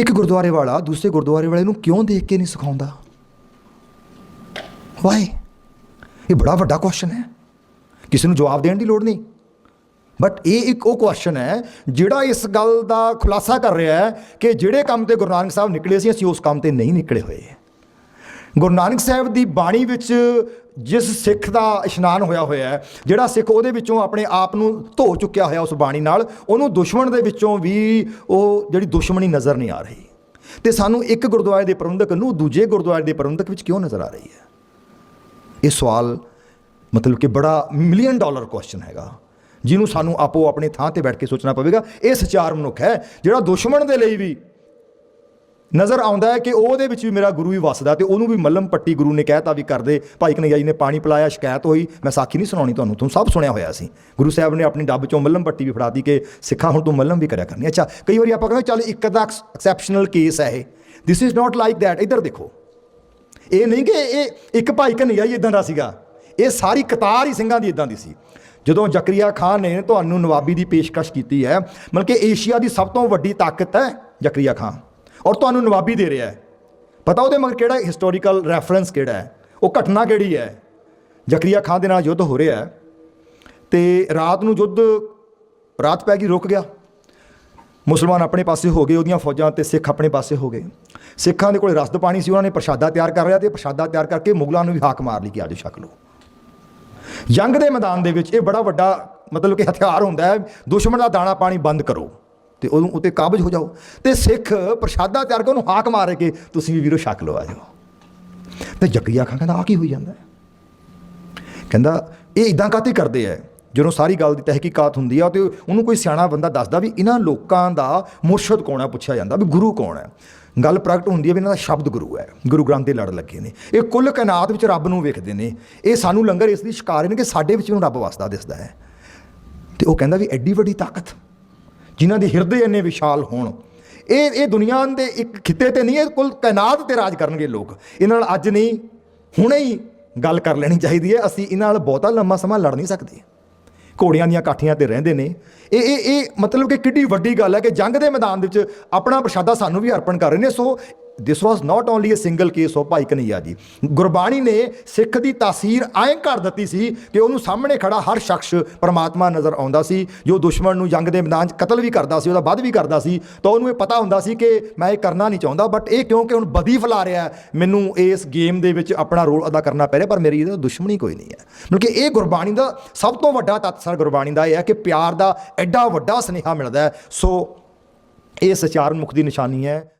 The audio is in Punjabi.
ਇੱਕ ਗੁਰਦੁਆਰੇ ਵਾਲਾ ਦੂਸਰੇ ਗੁਰਦੁਆਰੇ ਵਾਲੇ ਨੂੰ ਕਿਉਂ ਦੇਖ ਕੇ ਨਹੀਂ ਸਿਖਾਉਂਦਾ? ਵਾਈ ਇਹ ਬੜਾ ਵੱਡਾ ਕੁਐਸਚਨ ਹੈ। ਕਿਸੇ ਨੂੰ ਜਵਾਬ ਦੇਣ ਦੀ ਲੋੜ ਨਹੀਂ। ਬਟ ਇਹ ਇੱਕ ਉਹ ਕੁਐਸਚਨ ਹੈ ਜਿਹੜਾ ਇਸ ਗੱਲ ਦਾ ਖੁਲਾਸਾ ਕਰ ਰਿਹਾ ਹੈ ਕਿ ਜਿਹੜੇ ਕੰਮ ਤੇ ਗੁਰੂ ਨਾਨਕ ਸਾਹਿਬ ਨਿਕਲੇ ਸੀ, ਅਸੀਂ ਉਸ ਕੰਮ ਤੇ ਨਹੀਂ ਨਿਕਲੇ ਹੋਏ। ਗੁਰੂ ਨਾਨਕ ਸਾਹਿਬ ਦੀ ਬਾਣੀ ਵਿੱਚ ਜਿਸ ਸਿੱਖ ਦਾ ਇਸ਼ਨਾਨ ਹੋਇਆ ਹੋਇਆ ਹੈ, ਜਿਹੜਾ ਸਿੱਖ ਉਹਦੇ ਵਿੱਚੋਂ ਆਪਣੇ ਆਪ ਨੂੰ ਧੋ ਚੁੱਕਿਆ ਹੋਇਆ ਉਸ ਬਾਣੀ ਨਾਲ, ਉਹਨੂੰ ਦੁਸ਼ਮਣ ਦੇ ਵਿੱਚੋਂ ਵੀ ਉਹ ਜਿਹੜੀ ਦੁਸ਼ਮਣੀ ਨਜ਼ਰ ਨਹੀਂ ਆ ਰਹੀ। ਤੇ ਸਾਨੂੰ ਇੱਕ ਗੁਰਦੁਆਰੇ ਦੇ ਪ੍ਰਬੰਧਕ ਨੂੰ ਦੂਜੇ ਗੁਰਦੁਆਰੇ ਦੇ ਪ੍ਰਬੰਧਕ ਵਿੱਚ ਕਿਉਂ ਨਜ਼ਰ ਆ ਰਹੀ ਹੈ? ਇਹ ਸਵਾਲ ਮਤਲਬ ਕਿ ਬੜਾ ਮਿਲੀਅਨ ਡਾਲਰ ਕੁਐਸਚਨ ਹੈਗਾ, ਜਿਹਨੂੰ ਸਾਨੂੰ ਆਪੋ ਆਪਣੇ ਥਾਂ ਤੇ ਬੈਠ ਕੇ ਸੋਚਣਾ ਪਵੇਗਾ। ਇਹ ਸਚਾਰ ਮਨੁੱਖ ਹੈ, ਜਿਹੜਾ ਦੁਸ਼ਮਣ ਦੇ ਲਈ ਵੀ ਨਜ਼ਰ ਆਉਂਦਾ ਹੈ ਕਿ ਉਹਦੇ ਵਿੱਚ ਵੀ ਮੇਰਾ ਗੁਰੂ ਹੀ ਵਸਦਾ ਤੇ ਉਹਨੂੰ ਵੀ ਮੱਲਮ ਪੱਟੀ ਗੁਰੂ ਨੇ ਕਹਿਤਾ ਵੀ ਕਰਦੇ, ਭਾਈ ਕਨਈਆ ਜੀ ਨੇ ਪਾਣੀ ਪਿਲਾਇਆ, ਸ਼ਿਕਾਇਤ ਹੋਈ। ਮੈਂ ਸਾਖੀ ਨਹੀਂ ਸੁਣਾਉਣੀ ਤੁਹਾਨੂੰ ਤੁਹਾਨੂੰ ਸਭ ਸੁਣਿਆ ਹੋਇਆ ਸੀ। ਗੁਰੂ ਸਾਹਿਬ ਨੇ ਆਪਣੀ ਡੱਬ ਚੋਂ ਮੱਲਮ ਪੱਟੀ ਵੀ ਫੜਾਤੀ ਕਿ ਸਿੱਖਾਂ ਹੁਣ ਤੂੰ ਮੱਲਮ ਵੀ ਕਰਿਆ ਕਰਨੀ। ਅੱਛਾ, ਕਈ ਵਾਰੀ ਆਪਾਂ ਕਹਿੰਦੇ, ਚੱਲ ਇੱਕ ਦਾ ਐਕਸੈਪਸ਼ਨਲ ਕੇਸ ਹੈ ਇਹ। This is not like that ਇੱਧਰ ਦੇਖੋ। ਇਹ ਨਹੀਂ ਕਿ ਇਹ ਇੱਕ ਭਾਈ ਕਨਈਆ ਹੀ ਇਦਾਂ ਦਾ ਸੀਗਾ। ਇਹ ਸਾਰੀ ਕਤਾਰ ਹੀ ਸਿੰਘਾਂ ਦੀ ਇਦਾਂ ਦੀ ਸੀ। ਜਦੋਂ ਜ਼ਕਰੀਆ ਖਾਨ ਨੇ ਤੁਹਾਨੂੰ ਨਵਾਬੀ ਦੀ ਪੇਸ਼ਕਸ਼ ਕੀਤੀ ਹੈ, ਮਤਲਬ ਕਿ ਏਸ਼ੀਆ ਦੀ ਸਭ ਤੋਂ ਵੱਡੀ ਤਾਕਤ ਹੈ ਜ਼ਕਰੀਆ ਖਾਨ। ਔਰ ਤੁਹਾਨੂੰ ਨਵਾਬੀ ਦੇ ਰਿਹਾ ਹੈ। ਪਤਾ ਉਹਦੇ ਮਗਰ ਕਿਹੜਾ ਹਿਸਟੋਰੀਕਲ ਰੈਫਰੈਂਸ ਕਿਹੜਾ ਹੈ? ਉਹ ਘਟਨਾ ਕਿਹੜੀ ਹੈ? ਜ਼ਕਰੀਆ ਖਾਨ ਦੇ ਨਾਲ ਯੁੱਧ ਹੋ ਰਿਹਾ ਹੈ ਤੇ ਰਾਤ ਨੂੰ ਯੁੱਧ, ਰਾਤ ਪੈ ਗਈ, ਰੁਕ ਗਿਆ। ਮੁਸਲਮਾਨ ਆਪਣੇ ਪਾਸੇ ਹੋ ਗਏ ਉਹਦੀਆਂ ਫੌਜਾਂ ਤੇ ਸਿੱਖ ਆਪਣੇ ਪਾਸੇ ਹੋ ਗਏ। ਸਿੱਖਾਂ ਦੇ ਕੋਲ ਰਸਦ ਪਾਣੀ ਸੀ, ਉਹਨਾਂ ਨੇ ਪ੍ਰਸ਼ਾਦਾ ਤਿਆਰ ਕਰ ਲਿਆ ਤੇ ਪ੍ਰਸ਼ਾਦਾ ਤਿਆਰ ਕਰਕੇ ਮੁਗਲਾਂ ਨੂੰ ਵੀ ਹਾਕ ਮਾਰ ਲਈ ਕਿ ਆਜੋ ਛਕ ਲਓ। ਜੰਗ ਦੇ ਮੈਦਾਨ ਦੇ ਵਿੱਚ ਇਹ ਬੜਾ ਵੱਡਾ ਮਤਲਬ ਕਿ ਹਥਿਆਰ ਹੁੰਦਾ ਹੈ, ਦੁਸ਼ਮਣ ਦਾ ਦਾਣਾ ਪਾਣੀ ਬੰਦ ਕਰੋ। ਤੇ ਉਹਨੂੰ ਉਤੇ ਕਾਬਜ ਹੋ ਜਾਓ। ਤੇ ਸਿੱਖ ਪ੍ਰਸ਼ਾਦਾ ਤਿਆਰ ਕੇ ਉਹਨੂੰ ਹਾਕ ਮਾਰ ਕੇ ਤੁਸੀਂ ਵੀ ਵੀਰੋ ਛਕ ਲਓ ਆਜੋ ਤੇ ਜ਼ਕਰੀਆ ਖਾਨ ਕਹਿੰਦਾ ਆ ਕੀ ਹੋਈ ਜਾਂਦਾ ਕਹਿੰਦਾ, ਇਹ ਇਦਾਂ ਕਾਤੇ ਕਰਦੇ ਐ? ਜਦੋਂ ਸਾਰੀ ਗੱਲ ਦੀ ਤਹਿਕੀਕਾਤ ਹੁੰਦੀ ਆ ਤੇ ਉਹਨੂੰ ਕੋਈ ਸਿਆਣਾ ਬੰਦਾ ਦੱਸਦਾ ਵੀ ਇਹਨਾਂ ਲੋਕਾਂ ਦਾ ਮੁਰਸ਼ਦ ਕੌਣ ਹੈ ਪੁੱਛਿਆ ਜਾਂਦਾ ਵੀ ਗੁਰੂ ਕੌਣ ਹੈ ਗੱਲ ਪ੍ਰਗਟ ਹੁੰਦੀ ਹੈ ਵੀ ਇਹਨਾਂ ਦਾ ਸ਼ਬਦ ਗੁਰੂ ਹੈ ਗੁਰੂ ਗ੍ਰੰਥ ਦੇ ਲੜ ਲੱਗੇ ਨੇ। ਇਹ ਕੁੱਲ ਕਾਇਨਾਤ ਵਿੱਚ ਰੱਬ ਨੂੰ ਵੇਖਦੇ ਨੇ। ਇਹ ਸਾਨੂੰ ਲੰਗਰ ਇਸ ਦੀ ਸ਼ਿਕਾਰ ਨੇ ਕਿ ਸਾਡੇ ਵਿੱਚ ਵੀ ਰੱਬ ਵਸਦਾ ਦਿਸਦਾ ਹੈ। ਤੇ ਉਹ ਕਹਿੰਦਾ ਵੀ ਐਡੀ ਵੱਡੀ ਤਾਕਤ ਜਿਨ੍ਹਾਂ ਦੇ ਹਿਰਦੇ ਇੰਨੇ ਵਿਸ਼ਾਲ ਹੋਣ। ਇਹ ਇਹ ਦੁਨੀਆ ਦੇ ਇੱਕ ਖਿੱਤੇ ਤੇ ਨਹੀਂ, ਇਹ ਕੁੱਲ ਕਾਇਨਾਤ ਤੇ ਰਾਜ ਕਰਨਗੇ ਲੋਕ। ਇਹਨਾਂ ਨਾਲ ਅੱਜ ਨਹੀਂ, ਹੁਣੇ ਹੀ ਗੱਲ ਕਰ ਲੈਣੀ ਚਾਹੀਦੀ ਹੈ। ਅਸੀਂ ਇਹਨਾਂ ਨਾਲ ਬਹੁਤਾ ਲੰਮਾ ਸਮਾਂ ਲੜ ਨਹੀਂ ਸਕਦੇ। ਘੋੜਿਆਂ ਦੀਆਂ ਕਾਠੀਆਂ ਤੇ ਰਹਿੰਦੇ ਨੇ। ਇਹ ਇਹ ਇਹ ਮਤਲਬ ਕਿ ਕਿੱਡੀ ਵੱਡੀ ਗੱਲ ਹੈ ਕਿ ਜੰਗ ਦੇ ਮੈਦਾਨ ਦੇ ਵਿੱਚ ਆਪਣਾ ਪ੍ਰਸ਼ਾਦਾ ਸਾਨੂੰ ਵੀ ਅਰਪਣ ਕਰ ਰਹੇ ਨੇ। So this was not only a single case of Bhai Kanhaiya ji Gurbani ਨੇ ਸਿੱਖ ਦੀ ਤਾਸੀਰ ਐਂ ਕਰ ਦਿੱਤੀ ਸੀ ਕਿ ਉਹਨੂੰ ਸਾਹਮਣੇ ਖੜਾ ਹਰ ਸ਼ਖਸ ਪਰਮਾਤਮਾ ਨਜ਼ਰ ਆਉਂਦਾ ਸੀ ਜੋ ਦੁਸ਼ਮਣ ਨੂੰ ਜੰਗ ਦੇ ਮੈਦਾਨ 'ਚ ਕਤਲ ਵੀ ਕਰਦਾ ਸੀ ਉਹਦਾ ਵੱਧ ਵੀ ਕਰਦਾ ਸੀ ਤਾਂ ਉਹਨੂੰ ਇਹ ਪਤਾ ਹੁੰਦਾ ਸੀ ਕਿ ਮੈਂ ਇਹ ਕਰਨਾ ਨਹੀਂ ਚਾਹੁੰਦਾ ਬਟ ਇਹ ਕਿਉਂਕਿ ਹੁਣ ਬਦੀ ਫੈਲਾ ਰਿਹਾ ਮੈਨੂੰ ਇਸ ਗੇਮ ਦੇ ਵਿੱਚ ਆਪਣਾ ਰੋਲ ਅਦਾ ਕਰਨਾ ਪੈ ਰਿਹਾ ਪਰ ਮੇਰੀ ਇਹਦਾ ਦੁਸ਼ਮਣੀ ਕੋਈ ਨਹੀਂ ਹੈ ਮਤਲਬ ਕਿ ਇਹ ਗੁਰਬਾਣੀ ਦਾ ਸਭ ਤੋਂ ਵੱਡਾ ਤੱਤ ਸਰ ਗੁਰਬਾਣੀ ਦਾ ਇਹ ਹੈ ਕਿ ਪਿਆਰ ਦਾ ਐਡਾ ਵੱਡਾ ਸੁਨੇਹਾ ਮਿਲਦਾ ਸੋ ਇਹ ਸਚਾਰਨ ਮੁਖ ਦੀ ਨਿਸ਼ਾਨੀ ਹੈ